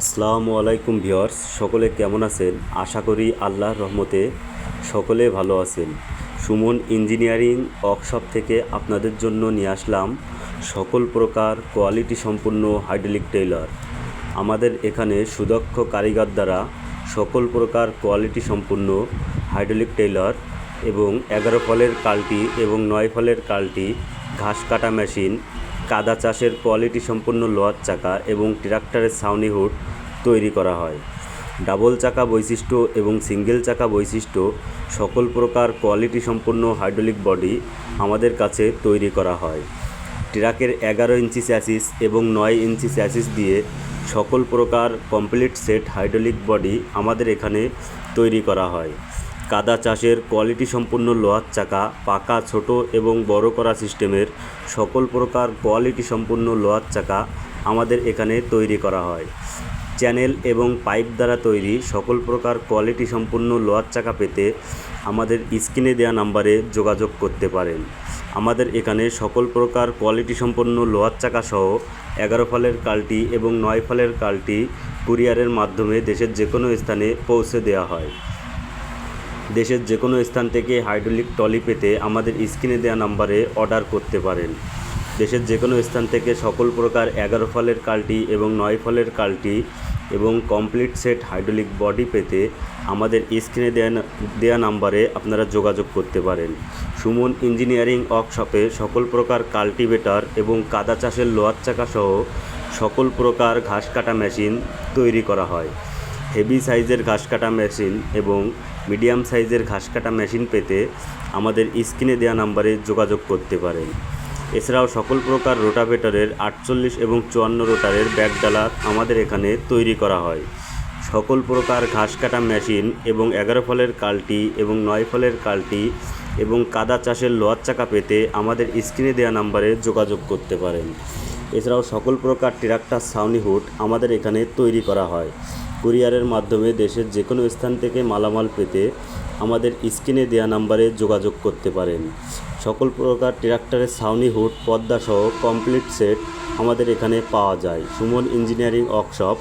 আসসালামু আলাইকুম ভিওর্স সকলে কেমন আছেন? আশা করি আল্লাহর রহমতে সকলে ভালো আছেন। সুমন ইঞ্জিনিয়ারিং ওয়ার্কশপ থেকে আপনাদের জন্য নিয়ে আসলাম সকল প্রকার কোয়ালিটি সম্পূর্ণ হাইড্রোলিক টেইলার। আমাদের এখানে সুদক্ষ কারিগর দ্বারা সকল প্রকার কোয়ালিটি সম্পূর্ণ হাইড্রোলিক টেইলার এবং এগারো ফলের কালটি এবং নয় ফলের কালটি ঘাস কাটা মেশিন কাদা চাষের কোয়ালিটি সম্পন্ন লোহার চাকা এবং ট্রাক্টরের ছাউনি হুড তৈরি করা হয়। ডাবল চাকা বৈশিষ্ট্য এবং সিঙ্গেল চাকা বৈশিষ্ট্য সকল প্রকার কোয়ালিটি সম্পন্ন হাইড্রোলিক বডি আমাদের কাছে তৈরি করা হয়। ট্রাকের এগারো ইঞ্চি স্যাসিস এবং নয় ইঞ্চি স্যাসিস দিয়ে সকল প্রকার কমপ্লিট সেট হাইড্রোলিক বডি আমাদের এখানে তৈরি করা হয়। কাদা চাষের কোয়ালিটি সম্পন্ন লোহার চাকা, পাকা, ছোট এবং বড় করা সিস্টেমের সকল প্রকার কোয়ালিটি সম্পন্ন লোহার চাকা আমাদের এখানে তৈরি করা হয়। চ্যানেল এবং পাইপ দ্বারা তৈরি সকল প্রকার কোয়ালিটি সম্পন্ন লোহার চাকা পেতে আমাদের স্ক্রিনে দেওয়া নাম্বারে যোগাযোগ করতে পারেন। আমাদের এখানে সকল প্রকার কোয়ালিটি সম্পন্ন লোহার চাকা সহ এগারো ফলের কালটি এবং নয় ফলের কালটি কুরিয়ারের মাধ্যমে দেশের যে কোনো স্থানে পৌঁছে দেওয়া হয়। দেশের যে কোনো স্থান থেকে হাইড্রোলিক টলি পেতে আমাদের স্ক্রিনে দেওয়া নাম্বারে অর্ডার করতে পারেন। দেশের যে কোনো স্থান থেকে সকল প্রকার এগারো ফলের কালটি এবং নয় ফলের কালটি এবং কমপ্লিট সেট হাইড্রোলিক বডি পেতে আমাদের স্ক্রিনে দেয়া দেওয়া নাম্বারে আপনারা যোগাযোগ করতে পারেন। সুমন ইঞ্জিনিয়ারিং ওয়ার্কশপে সকল প্রকার কাল্টিভেটার এবং কাদা চাষের লোহার চাকা সহ সকল প্রকার ঘাস কাটা মেশিন তৈরি করা হয়। হেভি সাইজের ঘাস কাটা মেশিন এবং মিডিয়াম সাইজের ঘাস কাটা মেশিন পেতে আমাদের স্ক্রিনে দেওয়া নাম্বারে যোগাযোগ করতে পারেন। এছাড়াও সকল প্রকার রোটাভেটরের আটচল্লিশ এবং চুয়ান্ন রোটারের ব্যাগডালা আমাদের এখানে তৈরি করা হয়। সকল প্রকার ঘাস কাটা মেশিন এবং এগারো ফলের কালটি এবং নয় ফলের কালটি এবং কাদা চাষের লোয়ার চাকা পেতে আমাদের স্ক্রিনে দেওয়া নাম্বারে যোগাযোগ করতে পারেন। এছাড়াও সকল প্রকার ট্রাক্টর ছাউনি হুড আমাদের এখানে তৈরি করা হয়। কুরিয়ারের মাধ্যমে দেশের যে কোনো স্থান থেকে মালামাল পেতে আমাদের স্ক্রিনে দেওয়া নাম্বারে যোগাযোগ করতে পারেন। সকল প্রকার ট্রাক্টরের ছাউনি, হুড পদ্মাসহ সহ কমপ্লিট সেট আমাদের এখানে পাওয়া যায়। Suman engineering workshop